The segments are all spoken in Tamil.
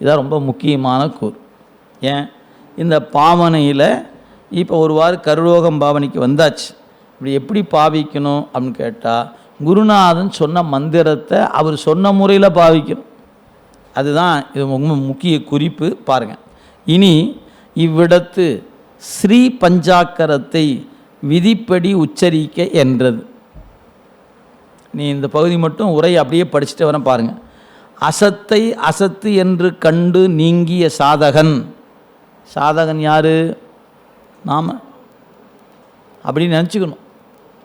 இதான் ரொம்ப முக்கியமான கூறு. ஏன்? இந்த பாவனையில் இப்போ ஒரு வாரம் கருலோகம் பாவனைக்கு வந்தாச்சு. இப்படி எப்படி பாவிக்கணும் அப்படின்னு கேட்டால் குருநாதன் சொன்ன மந்திரத்தை அவர் சொன்ன முறையில் பாவிக்கணும். அதுதான் இது ரொம்ப முக்கிய குறிப்பு பாருங்கள் இனி இவ்விடத்து ஸ்ரீ பஞ்சாக்கரத்தை விதிப்படி உச்சரிக்க என்றது. நீ இந்த பகுதி மட்டும் உரை அப்படியே படிச்சுட்டு வரேன் பாருங்கள் அசத்தை அசத்து என்று கண்டு நீங்கிய சாதகன். சாதகன் யார்? நாம. அப்படின்னு நினச்சிக்கணும்.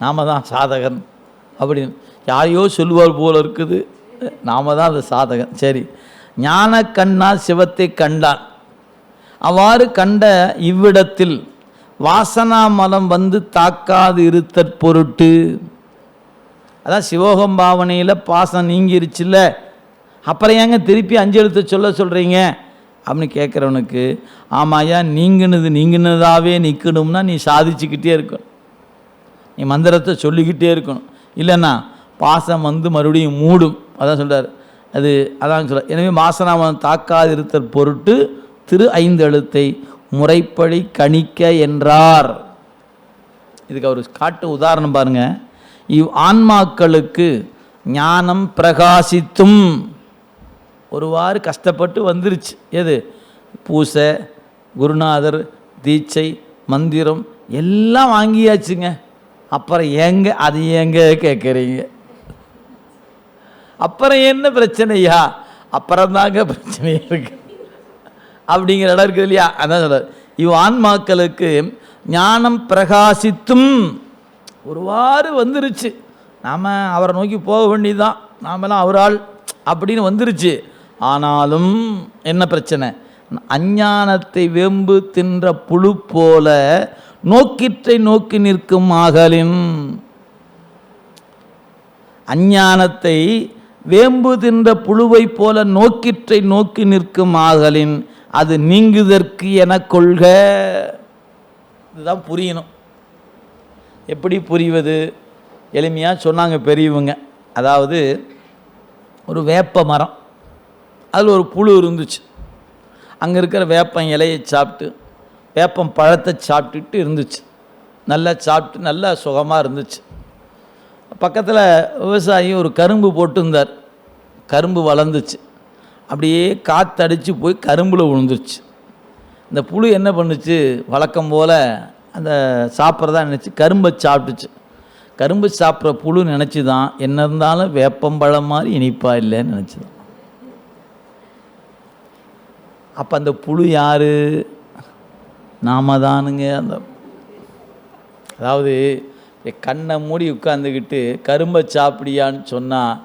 நாம தான் சாதகன். அப்படின்னு. யாரையோ சொல்லுவார் போல இருக்குது. நாம தான் அது சாதகன். சரி. ஞான கண்ணா சிவத்தை கண்டான். அவ்வாறு கண்ட இவ்விடத்தில் வாசனா மலம் வந்து தாக்காது இருத்தற் பொருட்டு. அதான் சிவோகம் பாவனையில் பாசம் நீங்கிருச்சுல்ல. அப்புறம் ஏங்க திருப்பி அஞ்சு எழுத்து சொல்ல சொல்கிறீங்க அப்படின்னு கேட்குறவனுக்கு ஆமாயா நீங்கினது நீங்கினதாகவே நிற்கணும்னா நீ சாதிச்சுக்கிட்டே இருக்கணும். நீ மந்திரத்தை சொல்லிக்கிட்டே இருக்கணும். இல்லைன்னா பாசம் வந்து மறுபடியும் மூடும். அதான் சொல்கிறார் அது அதான் சொல்ல எனவே மாசனாமம் தாக்காதிருத்தல் பொருட்டு திரு ஐந்து எழுத்தை முறைப்படி கணிக்க என்றார். இதுக்கு அவர் காட்டு உதாரணம் பாருங்கள் இவ் ஆன்மாக்களுக்கு ஞானம் பிரகாசித்தும் ஒருவாறு கஷ்டப்பட்டு வந்துருச்சு. எது? பூசை குருநாதர் தீட்சை மந்திரம் எல்லாம் வாங்கியாச்சுங்க. அப்புறம் ஏங்க அது ஏங்க கேட்குறீங்க? அப்புறம் என்ன பிரச்சனையா? அப்புறம் தாங்க பிரச்சனையாக இருக்கு. அப்படிங்கிற இடம் இருக்குது இல்லையா? அதான் சொல்றார். இவ் ஆன்மாக்களுக்கு ஞானம் பிரகாசித்தும் ஒருவாறு வந்துருச்சு. நாம் அவரை நோக்கி போக வேண்டியதுதான். நாமெல்லாம் அவரால் அப்படின்னு வந்துருச்சு. ஆனாலும் என்ன பிரச்சனை? அஞ்ஞானத்தை வேம்பு தின்ற புழு போல நோக்கிற்றை நோக்கி நிற்கும் ஆகலின். அஞ்ஞானத்தை வேம்பு தின்ற புழுவைப் போல நோக்கிற்றை நோக்கி நிற்கும் ஆகலின். அது நீங்குதற்கு என கொள்க. இதுதான் புரியணும். எப்படி புரிவது? எளிமையாக சொன்னாங்க பெரியவங்க. அதாவது ஒரு வேப்ப மரம் அதில் ஒரு புழு இருந்துச்சு. அங்கே இருக்கிற வேப்பம் இலையை சாப்பிட்டு வேப்பம் பழத்தை சாப்பிட்டுட்டு இருந்துச்சு. நல்லா சாப்பிட்டு நல்லா சுகமாக இருந்துச்சு. பக்கத்தில் விவசாயி ஒரு கரும்பு போட்டிருந்தார். கரும்பு வளர்ந்துச்சு. அப்படியே காற்றடிச்சு போய் கரும்பில் விழுந்துருச்சு. இந்த புழு என்ன பண்ணுச்சு? வழக்கம் போல் அந்த சாப்பிட்றதா நினச்சி கரும்பை சாப்பிட்டுச்சு. கரும்பு சாப்பிட்ற புழு நினச்சி தான் என்ன இருந்தாலும் வேப்பம்பழம் மாதிரி இனிப்பா இல்லைன்னு நினச்சிதான். அப்போ அந்த புழு யார்? நாம தானுங்க அந்த அதாவது கண்ணை மூடி உட்காந்துக்கிட்டு கரும்பை சாப்பிடியான்னு சொன்னால்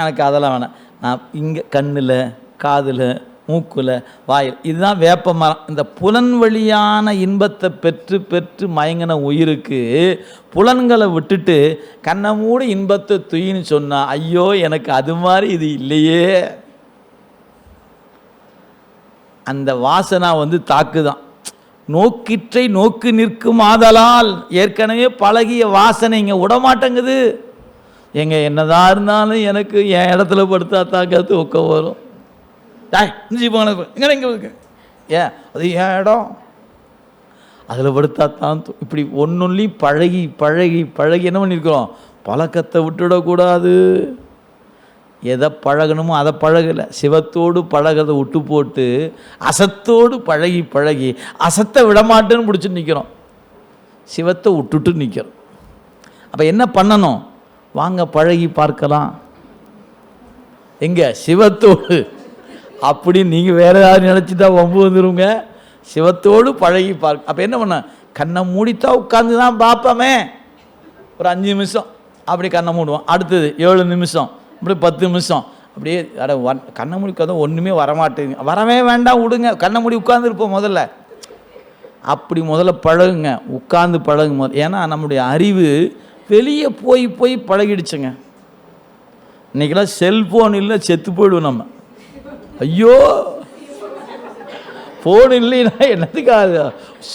எனக்கு அதெல்லாம் வேணாம். நான் இங்கே கண்ணில் காதில் மூக்கில் வாயில் இதுதான் வேப்ப மரம். இந்த புலன் வழியான இன்பத்தை பெற்று பெற்று மயங்கின உயிருக்கு புலன்களை விட்டுட்டு கண்ணை மூடி இன்பத்தை துயின்னு சொன்னால் ஐயோ எனக்கு அது மாதிரி இது இல்லையே. அந்த வாசனா வந்து தாக்குதான். நோக்கிற்றை நோக்கி நிற்கும் ஆதலால் ஏற்கனவே பழகிய வாசனை இங்கே விடமாட்டேங்குது எங்க என்னதான் இருந்தாலும் எனக்கு என் இடத்துல படுத்தா தாக்க தூக்கம் வரும். இங்கே இங்கே இருக்கு. ஏன் அது என் இடம்? அதில் படுத்தா தான் தூ- இப்படி ஒன்னொன்னையும் பழகி பழகி பழகி என்ன பண்ணியிருக்கிறோம் பழக்கத்தை விட்டுடக்கூடாது. எதை பழகணுமோ அதை பழகலை. சிவத்தோடு பழகதை விட்டு போட்டு அசத்தோடு பழகி பழகி அசத்தை விடமாட்டேன்னு பிடிச்சி நிற்கிறோம் சிவத்தை விட்டுட்டு நிற்கிறோம் அப்போ என்ன பண்ணணும்? வாங்க பழகி பார்க்கலாம். எங்கே? சிவத்தோடு. அப்படி நீங்கள் வேற நினச்சி நினச்சிட்டா வம்பு வந்துருங்க. சிவத்தோடு பழகி பார்க்க. அப்போ என்ன பண்ண? கண்ணை மூடித்தா உட்காந்து தான் பார்ப்போமே. ஒரு அஞ்சு நிமிஷம். அப்படி கண்ணை மூடுவோம். அடுத்தது ஏழு நிமிஷம். அப்படியே பத்து நிமிஷம். அப்படியே அட ஒன் கண்ணை மூடி உட்காந்து ஒன்றுமே வரமாட்டேங்க வரவே வேண்டாம் விடுங்க. கண்ணை மூடி உட்காந்துருப்போம் முதல்ல. அப்படி முதல்ல பழகுங்க. உட்காந்து பழகுங்க முதல்ல ஏன்னா நம்முடைய அறிவு வெளியே போய் போய் பழகிடுச்சுங்க. இன்றைக்கெல்லாம் செல்ஃபோன் இல்லை செத்து போயிடுவோம் நம்ம. ஐயோ! ஃபோன் இல்லைன்னா என்னத்துக்கு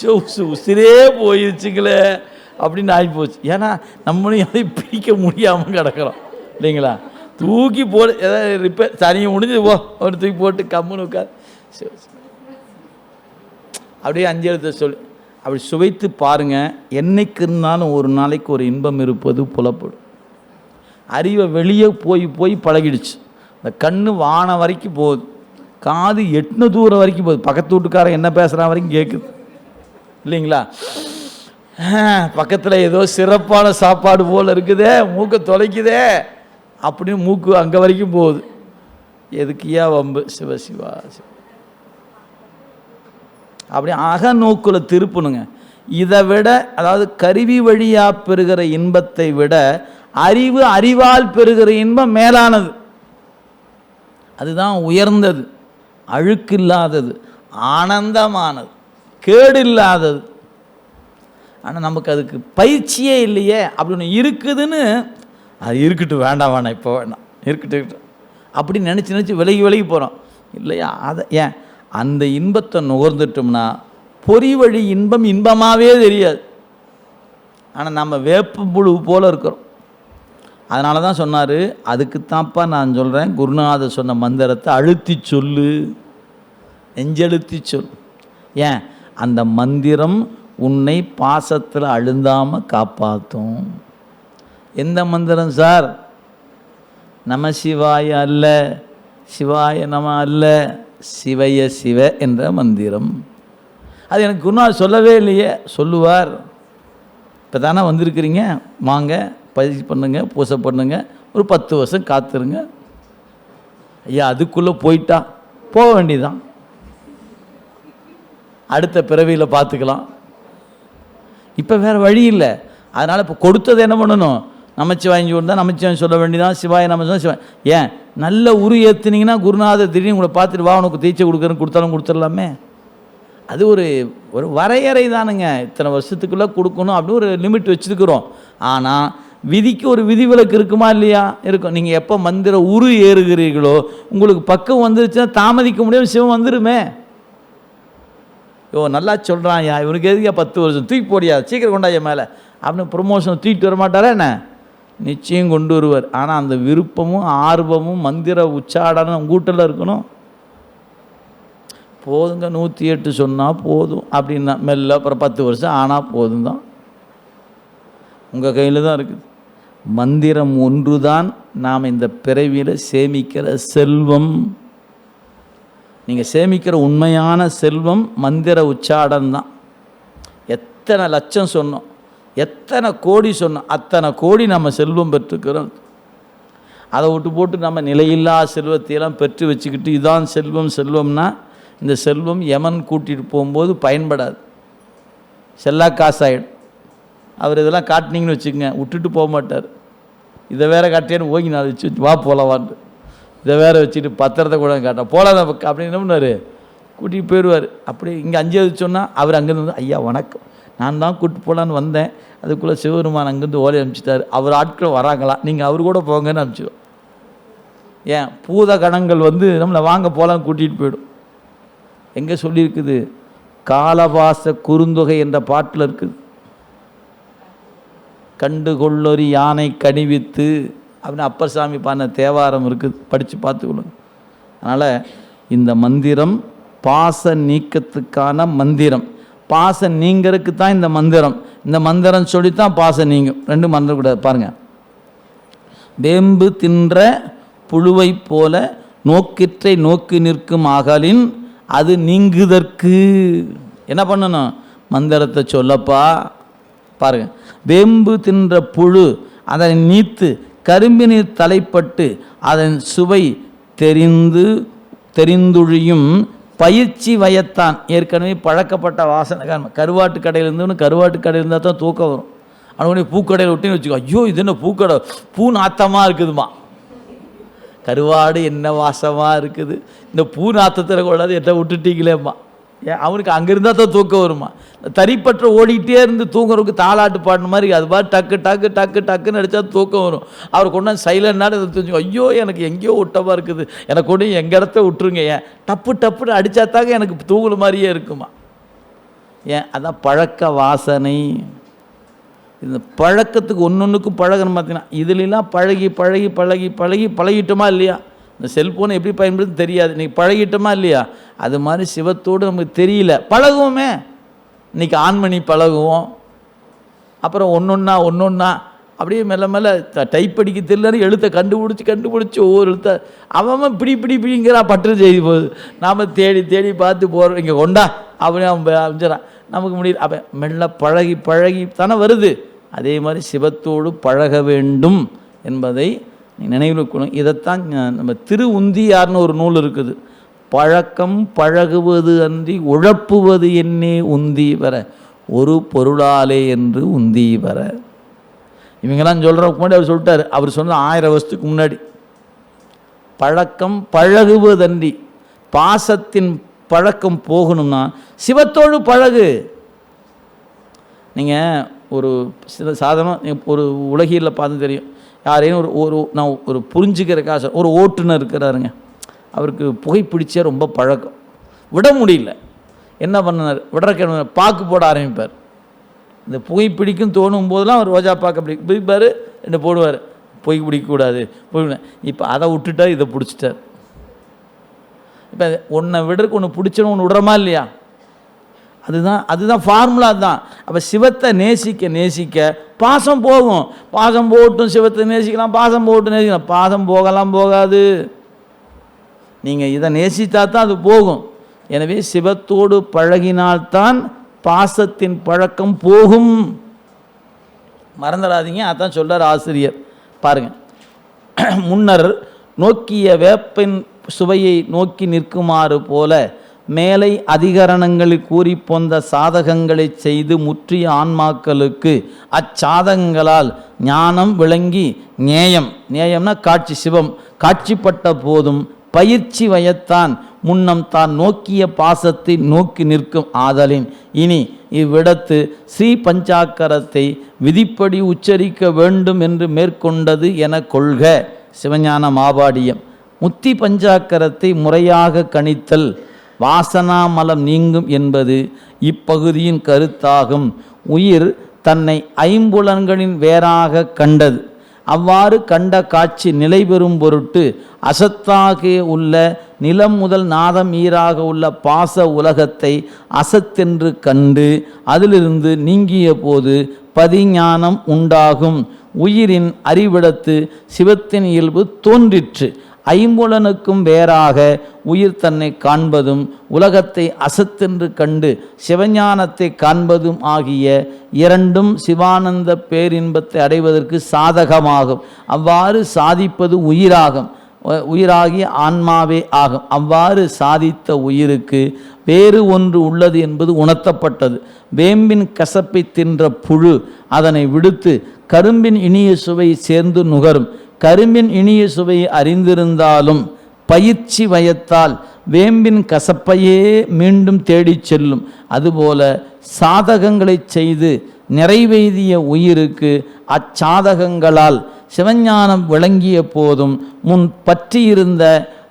உசு- உசு- உசிரே போயிடுச்சுங்களே அப்படின்னு ஆகிப்போச்சு. ஏன்னா நம்மளையும் அதை பிடிக்க முடியாமல் கிடக்கிறோம். இல்லைங்களா? தூக்கி போடு ஏதாவது ரிப்பேர் தனியை முடிஞ்சு போ ஒரு தூக்கி போட்டு கம்முன்னு உட்கார். சரி, அப்படியே அஞ்சு எழுத்த சொல்லு. அப்படி சுவைத்து பாருங்க என்னைக்கு இருந்தாலும் ஒரு நாளைக்கு ஒரு இன்பம் இருப்பது புலப்படும். அறிவை வெளியே போய் போய் பழகிடுச்சு. இந்த கண்ணு வான வரைக்கும் போகுது. காது எட்டுன தூரம் வரைக்கும் போகுது. பக்கத்து வீட்டுக்காரன் என்ன பேசுகிறான் வரைக்கும் கேட்குது இல்லைங்களா? பக்கத்தில் ஏதோ சிறப்பான சாப்பாடு போல் இருக்குதே மூக்கை தொலைக்குதே. அப்படின்னு மூக்கு அங்கே வரைக்கும் போகுது. எதுக்கியா வம்பு? சிவ சிவா சிவ. அப்படி அகநோக்கில் திருப்பணுங்க. இதை விட அதாவது கருவி வழியாக பெறுகிற இன்பத்தை விட அறிவு அறிவால் பெறுகிற இன்பம் மேலானது. அதுதான் உயர்ந்தது அழுக்கில்லாதது ஆனந்தமானது கேடு இல்லாதது ஆனால் நமக்கு அதுக்கு பயிற்சியே இல்லையே. அப்படின்னு இருக்குதுன்னு அது இருக்கட்டும் வேண்டாம் வேணாம் இப்போ வேண்டாம் இருக்கட்டும் இருக்கட்டும். அப்படி நினச்சி நினச்சி விலகி விலகி போகிறோம் இல்லையா? அதை ஏன்? அந்த இன்பத்தை நுகர்ந்துட்டோம்னா பொறி வழி இன்பம் இன்பமாகவே தெரியாது. ஆனால் நம்ம வேப்பம்புழு போல் இருக்கிறோம். அதனால தான் சொன்னார் அதுக்குத்தான்ப்பா நான் சொல்கிறேன் குருநாதர் சொன்ன மந்திரத்தை அழுத்தி சொல்லு. நெஞ்செழுத்தி சொல் ஏன்? அந்த மந்திரம் உன்னை பாசத்தில் அழுந்தாமல் காப்பாற்றும் எந்த மந்திரம் சார்? நம சிவாய அல்ல சிவாய நம அல்ல சிவய சிவ என்ற மந்திரம். அது எனக்கு குருநாள் சொல்லவே இல்லையே சொல்லுவார். இப்போ தானே வந்திருக்கிறீங்க வாங்க பயிற்சி பண்ணுங்க பூசை பண்ணுங்க ஒரு பத்து வருஷம் காத்துருங்க. ஐயா அதுக்குள்ளே போயிட்டா போக வேண்டியதான் அடுத்த பிறவியில் பார்த்துக்கலாம் இப்போ வேறு வழி இல்லை. அதனால் இப்போ கொடுத்தது என்ன பண்ணணும்? நமச்சிவாயஞ்சி வந்தால் நமச்சிவாயன் சொல்ல வேண்டியதான் சிவாய நம சிவாய் ஏன்? நல்ல உரு ஏற்றுனீங்கன்னா குருநாதர் திடீர்னு உங்களை பார்த்துட்டு வா உனக்கு தீட்சை கொடுக்குறேன்னு கொடுத்தாலும் கொடுத்துடலாமே. அது ஒரு ஒரு வரையறை தானுங்க. இத்தனை வருஷத்துக்குள்ளே கொடுக்கணும் அப்படின்னு ஒரு லிமிட் வச்சுருக்குறோம். ஆனால் விதிக்கு ஒரு விதிவிலக்கு இருக்குமா இல்லையா? இருக்கும். நீங்கள் எப்போ மந்திர உரு ஏறுகிறீர்களோ உங்களுக்கு பக்கம் வந்துருச்சுன்னா தாமதிக்க முடியும் சிவம் வந்துருமே. ஓ நல்லா சொல்கிறான் யா இவனுக்கு எதுக்கா பத்து வருஷம்? தூக்கி போடியா? சீக்கிரம் கொண்டாயா மேலே. அப்படின்னு ப்ரொமோஷன் தூக்கிட்டு வர மாட்டாரா என்ன? நிச்சயம் கொண்டு வருவார் ஆனால் அந்த விருப்பமும் ஆர்வமும் மந்திர உச்சாடனம் கூட்டில் இருக்கணும். போதுங்க நூற்றி எட்டு சொன்னால் போதும் அப்படின்னா மெல்ல அப்புறம் பத்து வருஷம் ஆனால் போதும் தான் உங்கள் கையில் தான் இருக்குது. மந்திரம் ஒன்று தான் நாம் இந்த பிறவியில் சேமிக்கிற செல்வம். நீங்கள் சேமிக்கிற உண்மையான செல்வம் மந்திர உச்சாடன் தான் எத்தனை லட்சம் சொன்னோம். எத்தனை கோடி சொன்னோம் அத்தனை கோடி நம்ம செல்வம் பெற்றுக்கிறோம் அதை விட்டு போட்டு நம்ம நிலையில்லா செல்வத்தையெல்லாம் பெற்று வச்சுக்கிட்டு இதான் செல்வம் செல்வம்னா இந்த செல்வம் யமன் கூட்டிகிட்டு போகும்போது பயன்படாது. செல்லா காசாயிடும். அவர் இதெல்லாம் காட்டினீங்கன்னு வச்சுக்கோங்க விட்டுட்டு போக மாட்டார். இதை வேற காட்டியான்னு ஓகி நான் வச்சு வா போலவான்ட்டு. இதை வேற வச்சுட்டு பத்திரத்தை கூட காட்டான் போலாத அப்படின்னு என்ன பண்ணார் கூட்டிகிட்டு போயிடுவார். அப்படி இங்கே அஞ்சாவது சொன்னால் அவர் அங்கேருந்து ஐயா வணக்கம். நான் தான் கூப்பிட்டு போகலான்னு வந்தேன். அதுக்குள்ளே சிவபெருமான் அங்கேருந்து ஓலை அனுப்பிச்சிட்டாரு. அவர் ஆட்கள் வராங்களா? நீங்கள் அவர் கூட போங்கன்னு அனுப்பிச்சிடுவோம் ஏன்? பூத கணங்கள் வந்து நம்மளை வாங்க போகலான்னு கூட்டிகிட்டு போயிடும். எங்கே சொல்லியிருக்குது? காலபாச குறுந்தொகை என்ற பாட்டில் இருக்குது. கண்டு கொள்ளொரி யானை கணிவித்து அப்படின்னு அப்பர் சாமி பாடின தேவாரம் இருக்குது. படித்து பார்த்துக்கொள்ளுங்க அதனால் இந்த மந்திரம் பாச நீக்கத்துக்கான மந்திரம். பாசம் நீங்கிறதுக்கு தான் இந்த மந்திரம். இந்த மந்திரம் சொல்லித்தான் பாசம் நீங்கும். ரெண்டு மந்திரம் கூட பாருங்கள் வேம்பு தின்ற புழுவைப் போல நோக்கிற்றை நோக்கி நிற்கும் அகலின் அது நீங்குதற்கு. என்ன பண்ணணும்? மந்திரத்தை சொல்லப்பா. பாருங்க. வேம்பு தின்ற புழு அதனை நீத்து கரும்பினில் தலைப்பட்டு அதன் சுவை தெரிந்து தெரிந்துழியும் பயிற்சி வயத்தான். ஏற்கனவே பழக்கப்பட்ட வாசனை கருவாட்டு கடையில் இருந்தவனு கருவாட்டு கடையில் இருந்தால் தான் தூக்கம் வரும். அவனுடைய பூக்கடையில் விட்டுன்னு வச்சுக்கோ. ஐயோ இது என்ன பூக்கடை? பூ நாத்தமாக இருக்குதுமா கருவாடு என்ன வாசமாக இருக்குது? இந்த பூ நாத்தத்தில் கூடாது எட்ட விட்டுட்டீங்களேம்மா. அவனுக்கு அங்கே இருந்தால் தான் தூக்கம் வருமா? தறிப்பற்ற ஓடிக்கிட்டே இருந்து தூங்குறதுக்கு தாளாட்டு பாடின மாதிரி அது மாதிரி டக்கு டக்கு டக்கு டக்குன்னு அடித்தா தூக்கம் வரும். அவர் கொண்டு சைலண்டான தெரிஞ்சு ஐயோ எனக்கு எங்கேயோ விட்டமாக இருக்குது. எனக்கு கொண்டு எங்கள் இடத்த விட்டுருங்க ஏன்? டப்பு டப்புன்னு அடித்தா தாங்க எனக்கு தூங்குற மாதிரியே இருக்குமா? ஏன்? அதான் பழக்க வாசனை. இந்த பழக்கத்துக்கு ஒன்று ஒன்றுக்கும் பழகணும் பார்த்தீங்கன்னா இதுலலாம் பழகி பழகி பழகி பழகி பழகிட்டோமா இல்லையா? இந்த செல்ஃபோனை எப்படி பயன்படுத்தி தெரியாது. இன்றைக்கி பழகிட்டோமா இல்லையா? அது மாதிரி சிவத்தோடு நமக்கு தெரியல. பழகுவோமே. இன்றைக்கி ஆன் பண்ணி பழகுவோம். அப்புறம் ஒன்றொன்னா ஒன்றொன்னா அப்படியே மெல்ல மெல்ல டைப் அடிக்க தெரியலன்னு எழுத்தை கண்டுபிடிச்சி கண்டுபிடிச்சி ஒவ்வொரு எழுத்த. அவன் பிடி பிடி பிடிங்கிறா பற்று செய்தி போகுது. நாம் தேடி தேடி பார்த்து போகிறோம் இங்கே கொண்டா. அப்படின்னு அவன் அமைச்சிடான் நமக்கு முடியல. அப்போ மெல்ல பழகி பழகி தானே வருது. அதே மாதிரி சிவத்தோடு பழக வேண்டும் என்பதை நினைவில் கொள்ளும் இதைத்தான் நம்ம திரு உந்தியார்னு ஒரு நூல் இருக்குது. பழக்கம் பழகுவது அன்றி உழப்புவது என்னே உந்தி வர. ஒரு பொருளாலே என்று உந்தி வர. இவங்கெல்லாம் சொல்கிற முன்னாடி அவர் சொல்லிட்டாரு. அவர் சொன்ன ஆயிரம் வருஷத்துக்கு முன்னாடி. பழக்கம் பழகுவதன்றி பாசத்தின் பழக்கம் போகணும்னா சிவத்தோடு பழகு. நீங்கள் ஒரு சில சாதனம் ஒரு உலகியில் பார்த்து தெரியும். யாரையும் ஒரு ஒரு நான் ஒரு புரிஞ்சுக்கிறக்காக சொல்றேன். ஒரு ஓட்டுநர் இருக்கிறாருங்க. அவருக்கு புகைப்பிடிச்சே ரொம்ப பழக்கம். விட முடியல. என்ன பண்ணார்? விடுறக்க பாக்கு போட ஆரம்பிப்பார். இந்த புகை பிடிக்கும் தோணும் போதெல்லாம் அவர் ரோஜா பாக்கு அப்படி பிடிப்பார் ரெண்டு போடுவார்? புகை பிடிக்கக்கூடாது. புகை இப்போ அதை விட்டுட்டா இதை பிடிச்சிட்டார். இப்போ ஒன்றை விடுறதுக்கு ஒன்று பிடிச்சணும் ஒன்று விடுறோமா இல்லையா? அதுதான் அதுதான் ஃபார்முலா தான். அப்போ சிவத்தை நேசிக்க நேசிக்க பாசம் போகும். பாசம் போகட்டும் சிவத்தை நேசிக்கலாம் பாசம் போட்டும் நேசிக்கலாம். பாசம் போகலாம் போகாது. நீங்கள் இதை நேசித்தா தான் அது போகும். எனவே சிவத்தோடு பழகினால்தான் பாசத்தின் பழக்கம் போகும். மறந்துடாதீங்க அதான் சொல்கிறார் ஆசிரியர். பாருங்கள் முன்னர் நோக்கிய வேப்பின் சுவையை நோக்கி நிற்குமாறு போல மேலை அதிகரணங்களில் கூறி போந்த சாதகங்களை செய்து முற்றிய ஆன்மாக்களுக்கு அச்சாதகங்களால் ஞானம் விளங்கி நேயம். நேயம்னா காட்சி சிவம். காட்சிப்பட்ட போதும் பயிற்சி வயத்தான் முன்னம் தான் நோக்கிய பாசத்தை நோக்கி நிற்கும் ஆதலின். இனி இவ்விடத்து ஸ்ரீ பஞ்சாக்கரத்தை விதிப்படி உச்சரிக்க வேண்டும் என்று மேற்கொண்டது என கொள்க. சிவஞான மாபாடியம். முத்தி பஞ்சாக்கரத்தை முறையாக கணித்தல் வாசனாமலம் நீங்கும் என்பது இப்பகுதியின் கருத்தாகும். உயிர் தன்னை ஐம்புலன்களின் வேறாக கண்டது. அவ்வாறு கண்ட காட்சி நிலை பெறும் பொருட்டு அசத்தாக உள்ள நிலம் முதல் நாதம் ஈராக உள்ள பாச உலகத்தை அசத்தென்று கண்டு அதிலிருந்து நீங்கிய போது பதிஞானம் உண்டாகும். உயிரின் அறிவிடத்து சிவத்தின் இயல்பு தோன்றிற்று. ஐம்புலனுக்கும் வேறாக உயிர் தன்னை காண்பதும் உலகத்தை அசத்தென்று கண்டு சிவஞானத்தை காண்பதும் ஆகிய இரண்டும் சிவானந்த பேரின்பத்தை அடைவதற்கு சாதகமாகும். அவ்வாறு சாதிப்பது உயிராகும். உயிராகி உயிராகிய ஆன்மாவே ஆகும். அவ்வாறு சாதித்த உயிருக்கு வேறு ஒன்று உள்ளது என்பது உணர்த்தப்பட்டது. வேம்பின் கசப்பை தின்ற புழு அதனை விடுத்து கரும்பின் இனிய சுவை சேர்ந்து நுகரும். கரும்பின் இனிய சுவையை அறிந்திருந்தாலும் பயிற்சி வயத்தால் வேம்பின் கசப்பையே மீண்டும் தேடிச் செல்லும். அதுபோல சாதகங்களை செய்து நிறைவேதிய உயிருக்கு அச்சாதகங்களால் சிவஞானம் விளங்கிய போதும் முன் பற்றியிருந்த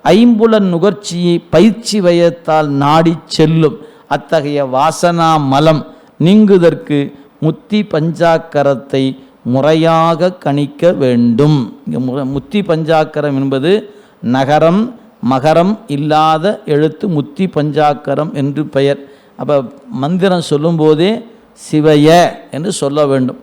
ஐம்புலன் நுகர்ச்சியை பயிற்சி வயத்தால் நாடிச் செல்லும். அத்தகைய வாசனா மலம் நீங்குதற்கு முத்தி பஞ்சாக்கரத்தை முறையாக கணிக்க வேண்டும். இங்கே முத்தி பஞ்சாக்கரம் என்பது நகரம் மகரம் இல்லாத எழுத்து முத்தி பஞ்சாக்கரம் என்று பெயர். அப்போ மந்திரம் சொல்லும்போதே சிவய என்று சொல்ல வேண்டும்.